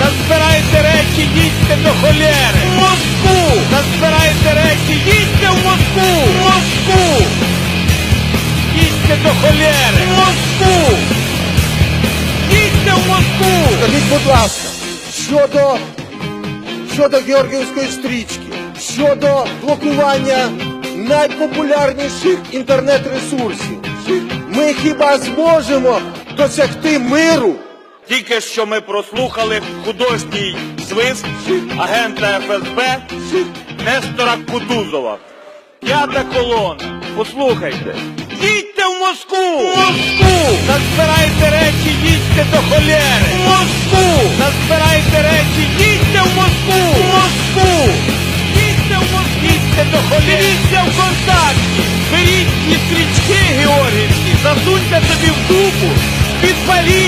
Назбирайте речі, їдьте до холєри! В Москву! Назбирайте речі, їдьте в Москву! В Москву! Їдьте до холєри! В Москву! Їдьте в Москву! Скажіть, будь ласка, щодо, щодо Георгіївської стрічки, щодо блокування найпопулярніших інтернет-ресурсів, ми хіба зможемо досягти миру? Тільки що ми прослухали художній свист агента ФСБ Нестора Кутузова. П'ята колона. Послухайте. Їдьте в Москву! В Москву! Назбирайте речі, їдьте до холєри! В Москву! Назбирайте речі, їдьте в Москву! В Москву! Їдьте в Москву! Їдьте до холєри! Дивіться в контакті! Беріть ті стрічки георгіївські, засуньте собі в дупу, підпаліть